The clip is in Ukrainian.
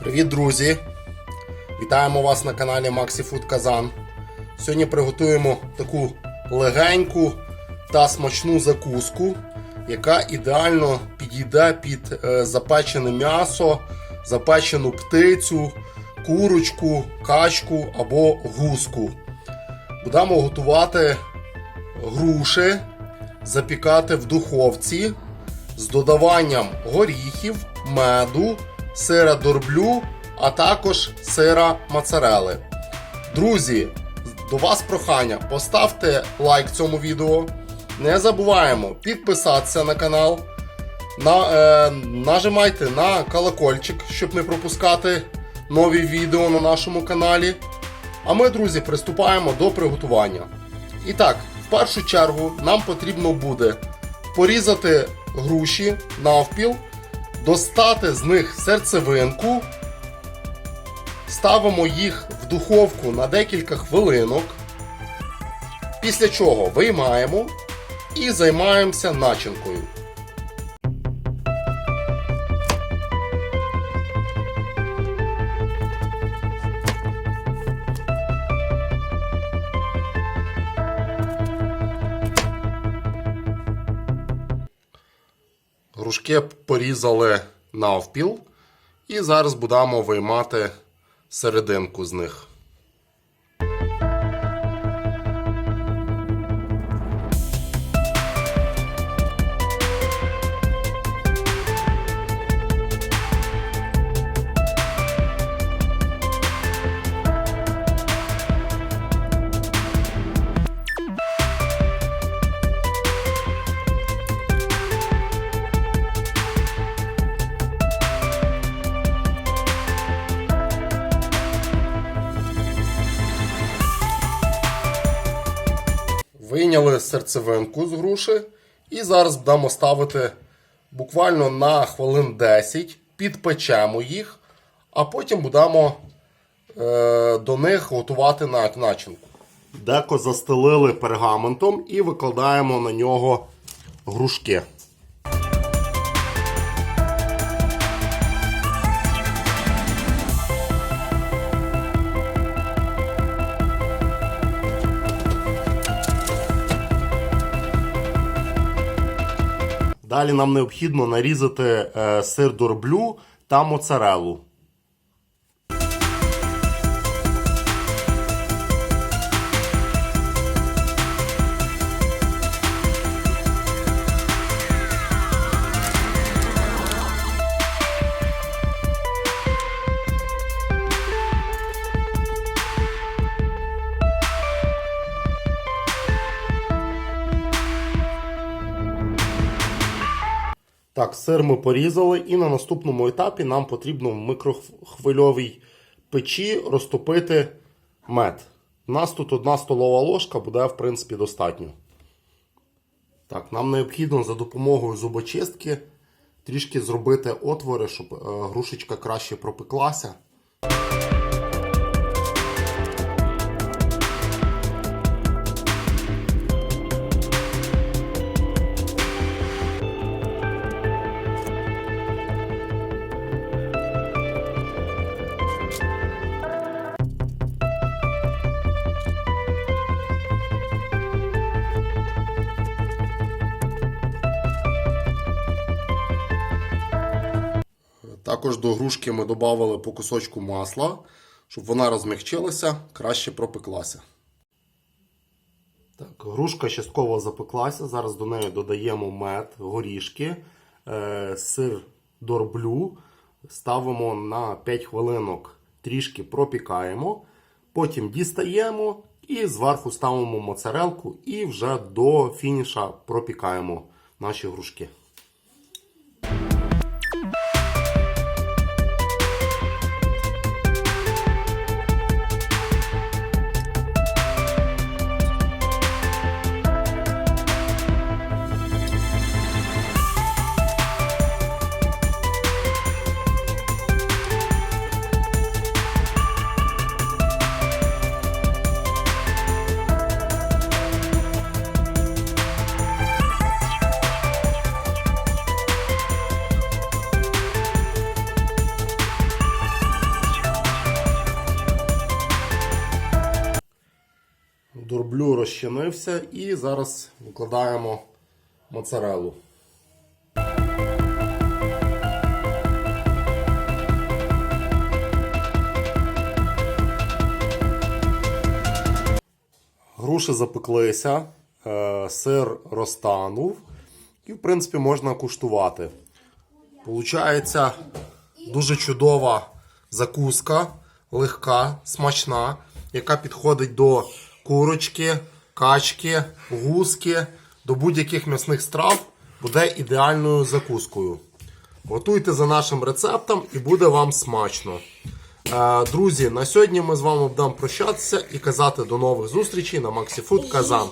Привіт, друзі! Вітаємо вас на каналі MaxiFood Казан. Сьогодні приготуємо таку легеньку та смачну закуску, яка ідеально підійде під е, запечене м'ясо, запечену птицю, курочку, качку або гуску. Будемо готувати груші, запікати в духовці з додаванням горіхів, меду, сира дорблю, а також сира моцарели. Друзі, до вас прохання, поставте лайк цьому відео. Не забуваємо підписатися на канал. На, е, нажимайте на колокольчик, щоб не пропускати нові відео на нашому каналі. А ми, друзі, приступаємо до приготування. І так, в першу чергу нам потрібно буде порізати груші навпіл, достати з них серцевинку, ставимо їх в духовку на декілька хвилинок, після чого виймаємо і займаємося начинкою. Грушки порізали навпіл, і зараз будемо виймати серединку з них. Вийняли серцевинку з груші і зараз будемо ставити буквально на хвилин 10, підпечемо їх, а потім будемо е, до них готувати на начинку. Деко застелили пергаментом і викладаємо на нього грушки. Далі нам необхідно нарізати е, сир дорблю та моцарелу. Так, сир ми порізали, і на наступному етапі нам потрібно в микрохвильовій печі розтопити мед. У нас тут одна столова ложка буде, в принципі, достатньо. Так, нам необхідно за допомогою зубочистки трішки зробити отвори, щоб е, грушечка краще пропеклася. Також до грушки ми додали по кусочку масла, щоб вона розмягчилася, краще пропеклася. Так, Грушка частково запеклася. Зараз до неї додаємо мед, горішки, е, сир дорблю. Ставимо на 5 хвилинок, трішки пропікаємо. Потім дістаємо і зверху ставимо моцарелку і вже до фініша пропікаємо наші грушки. Дроблю розчинився і зараз викладаємо моцарелу. Груші запеклися, е, сир розтанув і, в принципі, можна куштувати. Получається дуже чудова закуска, легка, смачна, яка підходить до курочки, качки, гуски, до будь-яких м'ясних страв, буде ідеальною закускою. Готуйте за нашим рецептом і буде вам смачно. Е, Друзі, на сьогодні ми з вами будемо прощатися і казати до нових зустрічей на MaxiFood Казан.